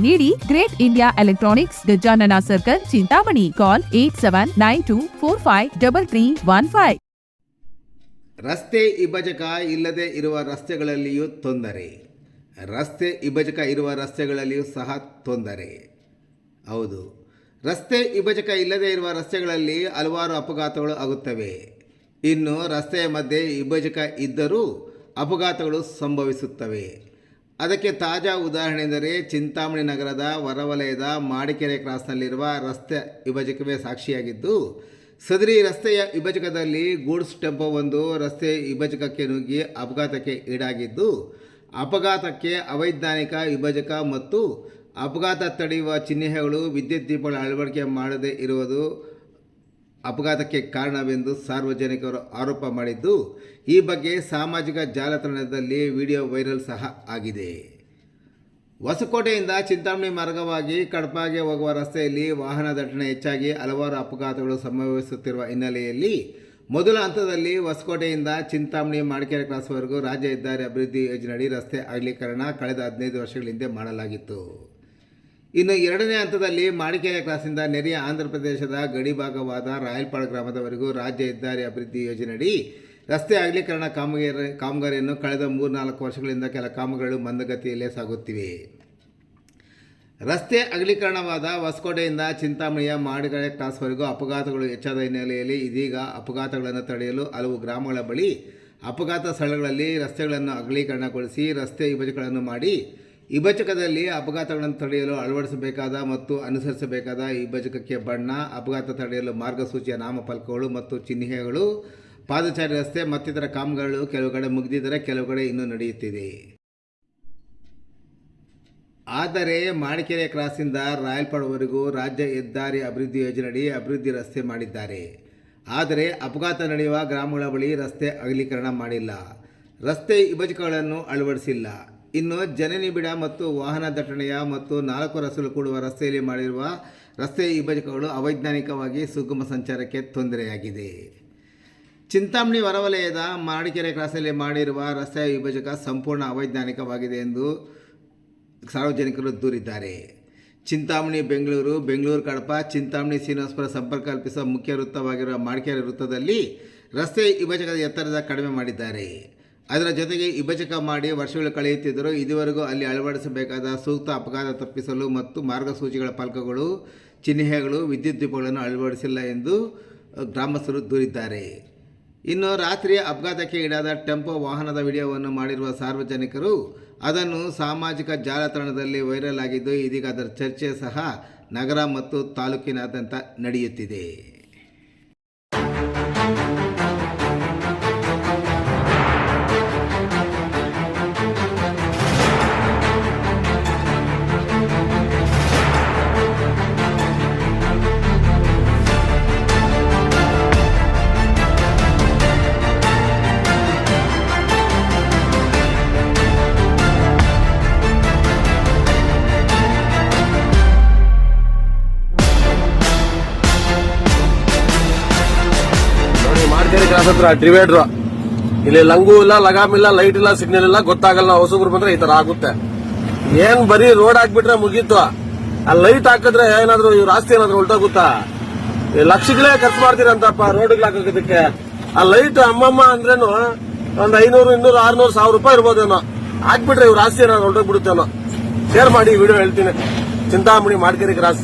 ನೀಡಿ great India electronics Gajanana circle, Chintamani. Call eight seven nine two four five double three one five ರಸ್ತೆ ವಿಭಜಕ ಇಲ್ಲದೆ ಇರುವ ರಸ್ತೆಗಳಲ್ಲಿಯೂ ತೊಂದರೆ. ರಸ್ತೆ ವಿಭಜಕ ಇರುವ ರಸ್ತೆಗಳಲ್ಲಿಯೂ ಸಹ ತೊಂದರೆ. ಹೌದು. ರಸ್ತೆ ವಿಭಜಕ ಇಲ್ಲದೆ ಇರುವ ರಸ್ತೆಗಳಲ್ಲಿ ಹಲವಾರು ಅಪಘಾತಗಳು ಆಗುತ್ತವೆ. ಇನ್ನು ರಸ್ತೆಯ ಮಧ್ಯೆ ವಿಭಜಕ ಇದ್ದರೂ ಅಪಘಾತಗಳು ಸಂಭವಿಸುತ್ತವೆ. ಅದಕ್ಕೆ ತಾಜಾ ಉದಾಹರಣೆ ಎಂದರೆ ಚಿಂತಾಮಣಿ ನಗರದ ಹೊರವಲಯದ ಮಾಡಿಕೆರೆ ಕ್ರಾಸ್ನಲ್ಲಿರುವ ರಸ್ತೆ ವಿಭಜಕವೇ ಸಾಕ್ಷಿಯಾಗಿದ್ದು, ಸದರಿ ರಸ್ತೆಯ ವಿಭಜಕದಲ್ಲಿ ಗೂಡ್ಸ್ ಒಂದು ರಸ್ತೆ ವಿಭಜಕಕ್ಕೆ ನುಗ್ಗಿ ಅಪಘಾತಕ್ಕೆ ಈಡಾಗಿದ್ದು, ಅಪಘಾತಕ್ಕೆ ಅವೈಜ್ಞಾನಿಕ ವಿಭಜಕ ಮತ್ತು ಅಪಘಾತ ತಡೆಯುವ ಚಿಹ್ನೆಗಳು ವಿದ್ಯುತ್ ದೀಪಗಳ ಅಳವಡಿಕೆ ಮಾಡದೇ ಇರುವುದು ಅಪಘಾತಕ್ಕೆ ಕಾರಣವೆಂದು ಸಾರ್ವಜನಿಕರು ಆರೋಪ ಮಾಡಿದ್ದು, ಈ ಬಗ್ಗೆ ಸಾಮಾಜಿಕ ಜಾಲತಾಣದಲ್ಲಿ ವಿಡಿಯೋ ವೈರಲ್ ಸಹ ಆಗಿದೆ. ಹೊಸಕೋಟೆಯಿಂದ ಚಿಂತಾಮಣಿ ಮಾರ್ಗವಾಗಿ ಕಡಪಾಗೆ ಹೋಗುವ ರಸ್ತೆಯಲ್ಲಿ ವಾಹನ ದಟ್ಟಣೆ ಹೆಚ್ಚಾಗಿ ಹಲವಾರು ಅಪಘಾತಗಳು ಸಂಭವಿಸುತ್ತಿರುವ ಹಿನ್ನೆಲೆಯಲ್ಲಿ ಮೊದಲ ಹಂತದಲ್ಲಿ ಹೊಸಕೋಟೆಯಿಂದ ಚಿಂತಾಮಣಿ ಮಾಡಿಕೆರೆ ಕ್ರಾಸ್ವರೆಗೂ ರಾಜ್ಯ ಹೆದ್ದಾರಿ ಅಭಿವೃದ್ಧಿ ಯೋಜನೆಯಡಿ ರಸ್ತೆ ಅಗಲೀಕರಣ ಕಳೆದ ಹದಿನೈದು ವರ್ಷಗಳಿಂದ ಮಾಡಲಾಗಿತ್ತು. ಇನ್ನು ಎರಡನೇ ಹಂತದಲ್ಲಿ ಮಾಡಿಕೆರೆ ಕ್ರಾಸಿಂದ ನೆರೆಯ ಆಂಧ್ರ ಪ್ರದೇಶದ ಗಡಿ ಭಾಗವಾದ ರಾಯಲ್ಪಾಡ್ ಗ್ರಾಮದವರೆಗೂ ರಾಜ್ಯ ಹೆದ್ದಾರಿ ಅಭಿವೃದ್ಧಿ ಯೋಜನೆಯಡಿ ರಸ್ತೆ ಅಗಲೀಕರಣ ಕಾಮಗಾರಿ, ಕಾಮಗಾರಿಯನ್ನು ಕಳೆದ ಮೂರ್ನಾಲ್ಕು ವರ್ಷಗಳಿಂದ ಕೆಲ ಕಾಮಗಾರಿಗಳು ಮಂದಗತಿಯಲ್ಲೇ ಸಾಗುತ್ತಿವೆ. ರಸ್ತೆ ಅಗಲೀಕರಣವಾದ ಹೊಸಕೋಟೆಯಿಂದ ಚಿಂತಾಮಣಿಯ ಮಾಡಿಗಳ ಕ್ರಾಸ್ವರೆಗೂ ಅಪಘಾತಗಳು ಹೆಚ್ಚಾದ ಹಿನ್ನೆಲೆಯಲ್ಲಿ ಇದೀಗ ಅಪಘಾತಗಳನ್ನು ತಡೆಯಲು ಹಲವು ಗ್ರಾಮಗಳ ಬಳಿ ಅಪಘಾತ ಸ್ಥಳಗಳಲ್ಲಿ ರಸ್ತೆಗಳನ್ನು ಅಗಲೀಕರಣಗೊಳಿಸಿ ರಸ್ತೆ ವಿಭಜಕಗಳನ್ನು ಮಾಡಿ ವಿಭಜಕದಲ್ಲಿ ಅಪಘಾತಗಳನ್ನು ತಡೆಯಲು ಅಳವಡಿಸಬೇಕಾದ ಮತ್ತು ಅನುಸರಿಸಬೇಕಾದ ವಿಭಜಕಕ್ಕೆ ಬಣ್ಣ, ಅಪಘಾತ ತಡೆಯಲು ಮಾರ್ಗಸೂಚಿಯ ನಾಮಫಲಕಗಳು ಮತ್ತು ಚಿಹ್ನೆಗಳು, ಪಾದಚಾರಿ ರಸ್ತೆ ಮತ್ತಿತರ ಕಾಮಗಾರಿಗಳು ಕೆಲವು ಕಡೆ ಮುಗಿದಿದ್ದರೆ ಕೆಲವು ಕಡೆ ಇನ್ನೂ ನಡೆಯುತ್ತಿದೆ. ಆದರೆ ಮಾಡಿಕೆರೆ ಕ್ರಾಸಿಂದ ರಾಯಲ್ಪಾಡ್ವರೆಗೂ ರಾಜ್ಯ ಹೆದ್ದಾರಿ ಅಭಿವೃದ್ಧಿ ಯೋಜನೆಯಡಿ ಅಭಿವೃದ್ಧಿ ರಸ್ತೆ ಮಾಡಿದ್ದಾರೆ. ಆದರೆ ಅಪಘಾತ ನಡೆಯುವ ಗ್ರಾಮಗಳ ಬಳಿ ರಸ್ತೆ ಅಗಲೀಕರಣ ಮಾಡಿಲ್ಲ. ರಸ್ತೆ ವಿಭಜಕಗಳನ್ನು ಅಳವಡಿಸಿಲ್ಲ. ಇನ್ನು ಜನನಿಬಿಡ ಮತ್ತು ವಾಹನ ದಟ್ಟಣೆಯ ಮತ್ತು ನಾಲ್ಕು ರಸ್ತೆಗಳು ಕೂಡುವ ರಸ್ತೆಯಲ್ಲಿ ಮಾಡಿರುವ ರಸ್ತೆ ವಿಭಜಕಗಳು ಅವೈಜ್ಞಾನಿಕವಾಗಿ ಸುಗಮ ಸಂಚಾರಕ್ಕೆ ತೊಂದರೆಯಾಗಿದೆ. ಚಿಂತಾಮಣಿ ಹೊರವಲಯದ ಮಾಡಿಕೆರೆ ಕ್ರಾಸಲ್ಲಿ ಮಾಡಿರುವ ರಸ್ತೆ ವಿಭಜಕ ಸಂಪೂರ್ಣ ಅವೈಜ್ಞಾನಿಕವಾಗಿದೆ ಎಂದು ಸಾರ್ವಜನಿಕರು ದೂರಿದ್ದಾರೆ. ಚಿಂತಾಮಣಿ, ಬೆಂಗಳೂರು ಬೆಂಗಳೂರು ಕಡಪ, ಚಿಂತಾಮಣಿ, ಶ್ರೀನಿವಾಸಪುರ ಸಂಪರ್ಕ ಕಲ್ಪಿಸುವ ಮುಖ್ಯ ವೃತ್ತವಾಗಿರುವ ಮಾಡಿಕೆರೆ ವೃತ್ತದಲ್ಲಿ ರಸ್ತೆ ವಿಭಜಕದ ಎತ್ತರದ ಕಡಿಮೆ ಮಾಡಿದ್ದಾರೆ. ಅದರ ಜೊತೆಗೆ ವಿಭಜಕ ಮಾಡಿ ವರ್ಷಗಳು ಕಳೆಯುತ್ತಿದ್ದರು ಇದುವರೆಗೂ ಅಲ್ಲಿ ಅಳವಡಿಸಬೇಕಾದ ಸೂಕ್ತ ಅಪಘಾತ ತಪ್ಪಿಸಲು ಮತ್ತು ಮಾರ್ಗಸೂಚಿಗಳ ಫಲಕಗಳು ಚಿಹ್ನೆಗಳು, ವಿದ್ಯುತ್ ದೀಪಗಳನ್ನು ಅಳವಡಿಸಿಲ್ಲ ಎಂದು ಗ್ರಾಮಸ್ಥರು ದೂರಿದ್ದಾರೆ. ಇನ್ನು ರಾತ್ರಿಯ ಅಪಘಾತಕ್ಕೆ ಈಡಾದ ಟೆಂಪೋ ವಾಹನದ ವಿಡಿಯೋವನ್ನು ಮಾಡಿರುವ ಸಾರ್ವಜನಿಕರು, ಅದನ್ನು ಸಾಮಾಜಿಕ ಜಾಲತಾಣದಲ್ಲಿ ವೈರಲ್ ಆಗಿದ್ದು ಇದೀಗ ಅದರ ಚರ್ಚೆ ಸಹ ನಗರ ಮತ್ತು ತಾಲೂಕಿನಾದ್ಯಂತ ನಡೆಯುತ್ತಿದೆ. ಕ್ರಾಸ್ ಹತ್ರ ಡಿವೈಡ್ರು ಇಲ್ಲಿ ಲಂಗು ಇಲ್ಲ, ಲಗಾಮ್ ಇಲ್ಲ ಲೈಟ್ ಇಲ್ಲ ಸಿಗ್ನಲ್ ಇಲ್ಲ, ಗೊತ್ತಾಗಲ್ಲ ಹೊಸಬ್ರು ಬಂದ್ರೆ ಈ ತರ ಆಗುತ್ತೆ. ಏನ್ ಬರೀ ರೋಡ್ ಹಾಕ್ಬಿಟ್ರೆ ಮುಗೀತು. ಆ ಲೈಟ್ ಹಾಕಿದ್ರೆ ಏನಾದ್ರು ಇವ್ರ ಆಸ್ತಿ ಏನಾದ್ರು ಉಲ್ಟೋಗುತ್ತಾ ಲಕ್ಷಗಳೇ ಖರ್ಚು ಮಾಡ್ತೀರಂತಪ್ಪ ರೋಡ್ ಹಾಕೋದಕ್ಕೆ ಆ ಲೈಟ್ ಅಮ್ಮಮ್ಮ ಅಂದ್ರೇನು ಒಂದ್ ಐನೂರು, ಇನ್ನೂರು, ಆರ್ನೂರು, ಸಾವಿರ ರೂಪಾಯಿ ಇರ್ಬೋದೇನೋ. ಹಾಕ್ಬಿಟ್ರೆ ಇವ್ರ ಆಸ್ತಿ ಏನಾದ್ರು ಉಲ್ಟೋಗ್ಬಿಡುತ್ತೇನೋ ಶೇರ್ ಮಾಡಿ ವಿಡಿಯೋ ಹೇಳ್ತೀನಿ. ಚಿಂತಾಮಣಿ, ಮಾಡ್ಕೇರಿ ಕ್ರಾಸ್